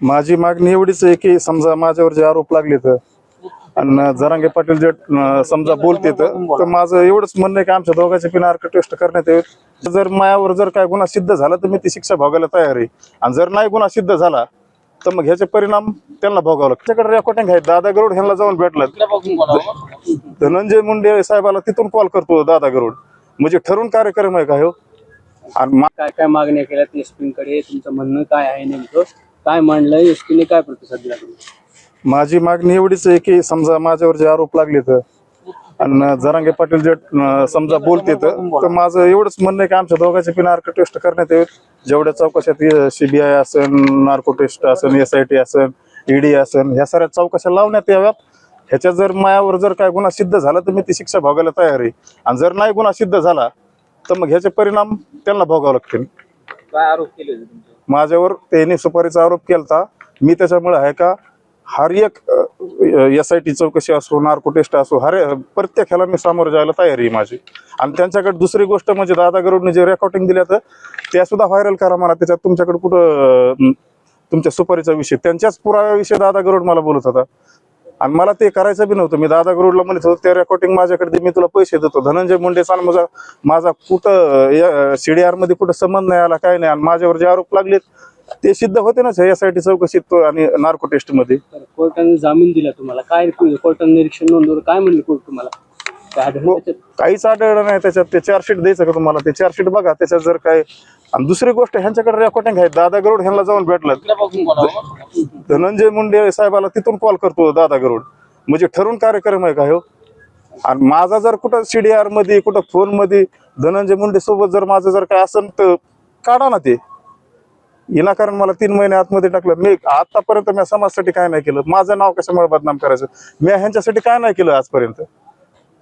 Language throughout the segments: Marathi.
माझी मागणी एवढीच आहे की समजा माझ्यावर जे आरोप लागले तर आणि जरांगे पाटील जे समजा बोलते तर माझं एवढंच म्हणणं आहे की आमच्या दोघांचे पिन टेस्ट करण्यात येईल. जर मायावर जर काय गुन्हा सिद्ध झाला तर मी ती शिक्षा भोगायला तयार आहे. आणि जर नाही गुन्हा सिद्ध झाला तर मग ह्याचे परिणाम त्यांना भोगावं लागतं. त्याच्याकडे रेकॉर्डिंग आहे. दादा गरुड ह्यांना जाऊन भेटलं धनंजय मुंडे साहेबाला तिथून कॉल करतो दादा गरुड. म्हणजे ठरून कार्यक्रम आहे का हो? आणि काय काय मागण्या केल्यात एसपीकडे तुमचं म्हणणं काय आहे नेमकं? काय मांडलंय एसपीने काय प्रतिसाद दिला तुम्ही? माझी मागणी एवढीच आहे की समजा माझ्यावर जे आरोप लागले तर आणि जरांगे पाटील जे अं, समजा बोलते तर तर माझं एवढंच म्हणणं आहे की आमच्या दोघांचे पिन आर्क टेस्ट करण्यात यावेत जेवढ्या चौकशात सीबीआय असेल नार्को टेस्ट असेल एस आय टी असेल ईडी असेल ह्या साऱ्या चौकशा लावण्यात याव्यात. ह्याच्यात जर मायावर जर काय गुन्हा सिद्ध झाला तर मी ती शिक्षा भोगायला तयार आहे. आणि जर नाही गुन्हा सिद्ध झाला तर मग ह्याचे परिणाम त्यांना भोगावे लागतील. काय आरोप केले होते माझ्यावर त्यांनी सुपारीचा आरोप केलता. मी त्याच्यामुळे आहे का हर एक एस आय टी चौकशी असो नार्को टेस्ट असो हर प्रत्येक ह्याला मी सामोरं जायला तयारी आहे माझी. आणि त्यांच्याकडे दुसरी गोष्ट म्हणजे दादा गरुडने जे रेकॉर्डिंग दिल्या तर त्या सुद्धा व्हायरल करा मला. त्याच्यात तुमच्याकडे कुठं तुमच्या सुपारीचा विषय त्यांच्याच पुराव्याविषयी दादा गरुड मला बोलत होता. आणि मला ते करायचं बी नव्हतं. मी दादा गरुडला म्हणत होतो ते रेकॉर्डिंग माझ्याकडे मी तुला पैसे देतो. धनंजय मुंडेचा आणि माझा माझा कुठं सीडीआरमध्ये कुठं संबंध नाही आला काय नाही. आणि माझ्यावर जे आरोप लागलेत ते सिद्ध होते ना यासाठी चौकशीत आणि नार्को टेस्टमध्ये. कोर्टाने जामीन दिला तुम्हाला. काय कोर्टाने निरीक्षण नोंदवलं? काय म्हणले कोर्ट तुम्हाला? काहीच आढळलं नाही त्याच्यात. ते चार्जशीट द्यायचं का तुम्हाला? ते चार्जशीट बघा त्याच्यात जर काय आणि दुसरी गोष्ट ह्यांच्याकडे रेकॉर्डिंग आहे. दादा गरुड ह्यांना जाऊन भेटलं. धनंजय मुंडे साहेबाला तिथून कॉल करतो दादा गरुड. म्हणजे ठरून कार्यक्रम आहे का हो? आणि माझा जर कुठं सीडीआरमध्ये कुठं फोनमध्ये धनंजय मुंडे सोबत जर माझं जर काय असेल तर काढा ना ते. विनाकारण मला तीन महिने आतमध्ये टाकलं. मी आतापर्यंत मी समाजासाठी काय नाही केलं. माझं नाव कशामुळे बदनाम करायचं? मी ह्यांच्यासाठी काय नाही केलं आजपर्यंत?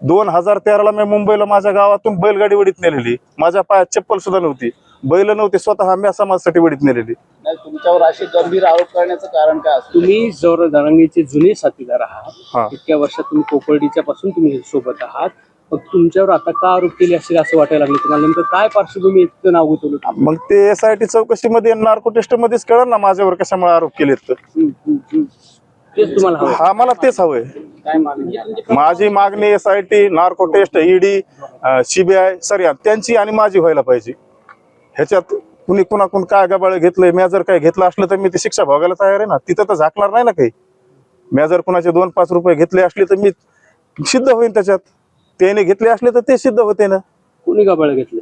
दोन हजार तेराला मी मुंबईला माझ्या गावातून बैलगाडी वडीत नेलेली. माझ्या पायात चप्पल सुद्धा नव्हती. बैल नव्हते स्वतः मी समाजासाठी वडीत नेलेली. नाही तुमच्यावर असे गंभीर आरोप करण्याचं कारण काय असतं? तुम्ही जवळ जरांगीचे जुने साथीदार हा. आहात इतक्या वर्षात तुम्ही कोपर्डीच्या पासून तुम्ही सोबत आहात. मग तुमच्यावर आता का आरोप केले असेल असं वाटायला लागले? तुम्हाला नेमकं काय पार्श्वभूमी इतकं नाव गुंतवलं मग ते एस आय टी चौकशीमध्ये नार्को टेस्ट मध्येच कळलं ना माझ्यावर कशामुळे आरोप केलेत. तर. तेच तुम्हाला हवं. हा मला तेच हवंय? माझी मागणी S I T narco test ED CBI sir त्यांची आणि माझी व्हायला पाहिजे. ह्याच्यात कुणी कुणाकडून काय गबाळ घेतलंय मी जर काय घेतलं असलं तर मी ती शिक्षा भोगायला तयार आहे ना? तिथं तर झाकणार नाही ना काही. मी जर कुणाचे दोन पाच रुपये घेतले असले तर मी सिद्ध होईन त्याच्यात. त्याने घेतले असले तर ते सिद्ध होते ना. कोणी गबाळ घेतले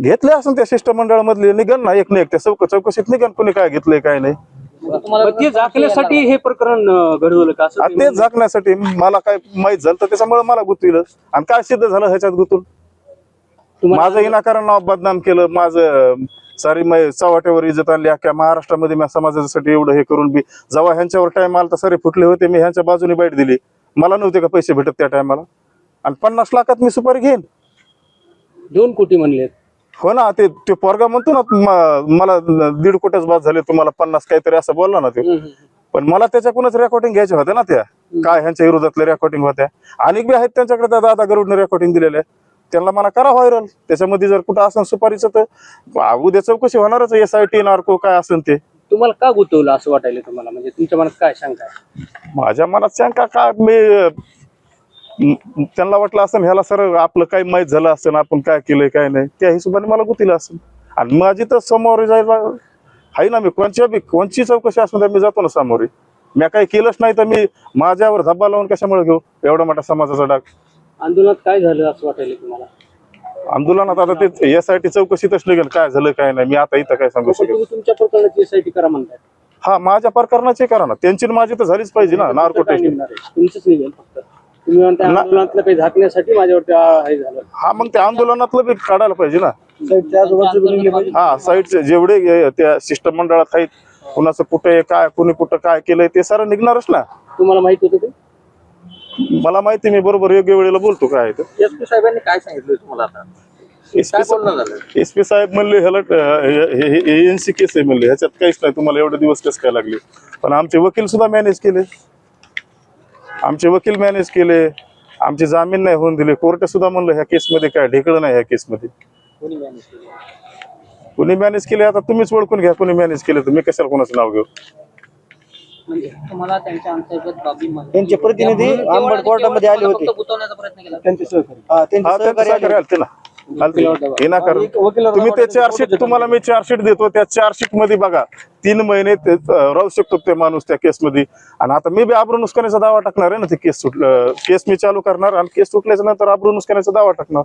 घेतले असून त्या शिष्टमंडळामधले निघन ना एक ना एक त्या चौक चौकशीत निघन कुणी काय घेतलंय काय नाही. मग ते झाकण्यासाठी हे प्रकरण अं, घडवलं का? असं आणि ते ते झाकण्यासाठी मला काय माहीत झालं तर त्याच्यामुळे मला गुतविलं आणि काय सिद्ध झालं ह्याच्यात गुतून? तुम्हाला माझं विनाकारण नाव बदनाम केलं माझं सारी मै चव्हाट्यावर इज्जत आणली अख्ख्या महाराष्ट्रामध्ये मी समाजासाठी एवढं हे करून बी जेव्हा ह्यांच्यावर टाइम आला तर सारे फुटले होते मी ह्यांच्या बाजूने बाईट दिली. मला नव्हते का पैसे भेटत त्या टायमाला आणि पन्नास लाखात मी सुपारी घेईन. दोन कोटी म्हणले हो ना ते ते पोरगा म्हणतो ना म- मला दीड कोट्याच बाद झाले तुम्हाला पन्नास काहीतरी असं बोलला ना ते. पण मला त्याच्याकडूनच रेकॉर्डिंग घ्यायच्या होत्या ना त्या. काय ह्यांच्या विरोधातल्या रेकॉर्डिंग होत्या. आणि बी आहेत त्यांच्याकडे त्या दादा गरुडने रेकॉर्डिंग दिलेल्या त्यांना मला करा व्हायरल त्याच्यामध्ये जर कुठं असं सुपारीचं तर उद्या चौकशी होणारच एस आय टी नार्को काय असेल ते. तुम्हाला का गुंतवलं असं वाटायला तुम्हाला? म्हणजे तुमच्या मनात काय शंका आहे? माझ्या मनात शंका काय म- त्यांना वाटलं असं ह्याला सर आपलं काय माहीत झालं असं आपण काय केलंय काय नाही त्या हिशोबाने मला गुतीला असेल. आणि माझी तर समोर जायला आहे ना मी कोणच्या बी कोणची चौकशी असून मी जातो ना समोर. मी काही केलंच नाही तर मी माझ्यावर धब्बा लावून कशामुळे घेऊ? एवढा मोठा समाजाचा डाग. आंदोलनात काय झालं असं वाटायला तुम्हाला? आंदोलनात आता ते एस आय टी चौकशीतच निघेल. काय झालं काय नाही मी आता इथं काय सांगू तुम्ही तुमच्या प्रकरणाची एसआयटी करा म्हणताय. हा माझ्या प्रकरणाचे करा ना. त्यांची माझी तर झालीच पाहिजे ना नार्को काय टेस्ट निघणार आहे? तुमचंच निघेल फक्त. तुम्ही म्हणता ना- आंदोलनातलं काही झाकण्यासाठी माझ्यावरती आ- हे झालं. हा मग त्या आंदोलनातलं बी काढायला पाहिजे ना. हा साईडचे जेवढे हे त्या शिष्टमंडळात आहेत कुणाचं कुठे काय कुणी कुठं काय केलंय ते सारं निघणारच ना. तुम्हाला माहीत होतं ते? मला माहिती मी बरोबर योग्य वेळेला बोलतो काय आहे ते. एस पी साहेबांनी काय सांगितलं तुम्हाला आता? काय बोलणं झालं? एस पी साहेब म्हणले ह्याला एनसी केस आहे म्हणले ह्याच्यात काहीच नाही तुम्हाला एवढे दिवस कसं काय लागले? पण आमचे वकील सुद्धा मॅनेज केले. आमचे वकील मॅनेज केले आमचे जामीन नाही होऊन दिले. कोर्ट सुद्धा म्हणलं ह्या केसमध्ये काय ढेकळं नाही ह्या केसमध्ये कोणी मॅनेज केलं? कुणी मॅनेज केले आता तुम्हीच ओळखून घ्या कुणी मॅनेज केले तर मी कशाला कोणाचं नाव घेऊ? तुम्हाला त्यांच्या अंतर्गत बाबी माहिती त्यांचे प्रतिनिधी आणि कोर्टामध्ये आले होते. त्यांचे सहकारी. आले. आलते ना आलते. ना कारण वकिलाला तुम्ही ते चार्जशीट तुम्हाला मी चार्जशीट देतो. त्या चार्जशीटमध्ये बघा तीन महिने ते राहू शकतो ते माणूस त्या केस मध्ये. आणि आता मी बी आबरू नुसकाण्याचा दावा टाकणार आहे ना ते केस सुट केस मी चालू करणार आणि केस सुटल्याच्या नंतर आबरू नुसकाण्याचा दावा टाकणार.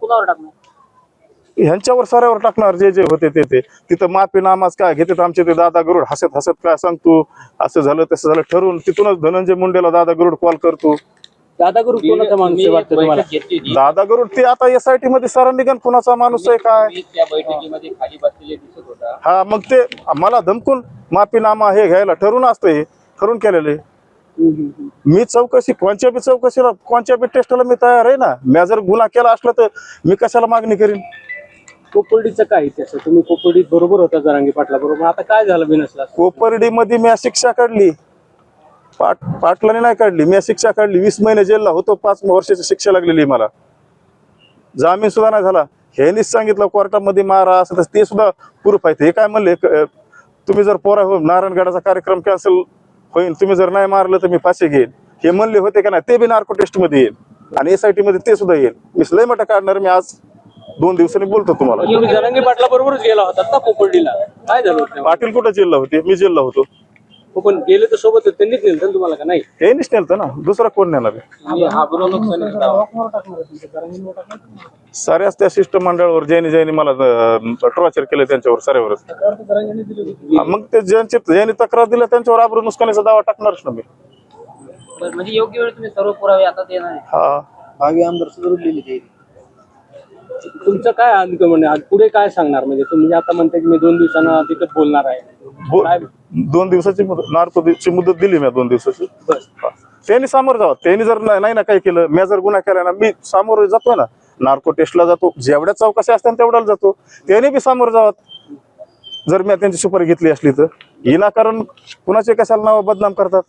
ह्यांच्यावर साऱ्यावर टाकणार जे जे होते ते ते. तिथं माफी नामाज काय घेतात आमचे ते दादा गरुड हसत हसत काय सांगतो? असं झालं तसं झालं ठरवून तिथूनच धनंजय मुंडेला दादा गरुड कॉल करतो. दादा गुरु कोणाचा माणूस आहे वाटतं तुम्हाला? बैठक घेतली होती. दादा गरुड ते आता एस आय टी मध्ये सरांनी निघन कुणाचा माणूस आहे काय? त्या बैठकीमध्ये खाली बसलेले दिसत होता. हा मग ते मला धमकून माफीनामा हे घ्यायला ठरवून असतं हे ठरून केलेले मी चौकशी कोणत्या बी चौकशीला कोणत्या बी टेस्टला मी तयार आहे ना? मी जर गुन्हा केला असला तर मी कशाला मागणी करीन? कोपर्डीचं काय इतिहास आहे तुम्ही कोपर्डीत बरोबर होता जरांगी पाटला बरोबर. आता काय झालं बिनसला? कोपर्डी मध्ये मी शिक्षा काढली. पाट पाटलाने नाही काढली. मी शिक्षा काढली. वीस महिने जेलला होतो. पाच वर्षाची शिक्षा लागलेली मला. जामीन सुद्धा नाही झाला. ह्यांनीच सांगितलं कोर्टामध्ये मारा असं ते सुद्धा प्रूफ आहे हे काय म्हणले? तुम्ही जर पोरा हो नारायणगडाचा कार्यक्रम कॅन्सल होईल. तुम्ही जर नाही मारलं तर मी फाशी घेईन. हे म्हणले होते का नाही? ते बी नार्को टेस्टमध्ये येईल. आणि एस आय टी मध्ये ते सुद्धा येईल. मी लय मोठा काढणार मी आज. दोन दिवसांनी बोलतो तुम्हाला. तुम्ही जरांगी पाटला बरोबरच गेला होता ना कोपर्डीला? काय झालं होतं? तेव्हा? पाटील कुठं जेलला होते? मी जेलला होतो. हो, पण गेले तर सोबत. त्यांनीच नेलं ना तुम्हाला का? नाही? हे नेलतं ना. दुसरा कोण नुकसानीचा दावा. साऱ्याच त्या शिष्टमंडळावर ज्यांनी ज्यांनी मला टॉर्चर केलं त्यांच्यावर साऱ्यावरच हा, मग ते ज्यांचे ज्यांनी तक्रार दिल्या त्यांच्यावर आबरू नुकसानीचा दावा टाकणारच ना मी. म्हणजे योग्य वेळी तुम्ही सर्व पुरावे आता देणार आहे. हा. भावी आमदार सुधरलेले ते. तुमचं काय म्हणजे आज पुढे काय सांगणार? म्हणजे तुम्ही आता म्हणता की मी दोन दिवसांना तिथं बोलणार आहे. बो- काय दोन दिवसाची नार्कोची मुदत दिली मी दोन दिवसाची. त्यांनी सामोरं जावं. त्यांनी जर नाही ना काय केलं मी जर गुन्हा केला ना मी सामोरं जातो ना. नार्को टेस्टला जातो. जेवढ्या चौकशी असतात तेवढ्याला जातो. त्यांनी बी सामोरं जावं. जर मी त्यांची सुपारी घेतली असली तर. विनाकारण कुणाचे कशाला नाव बदनाम करतात?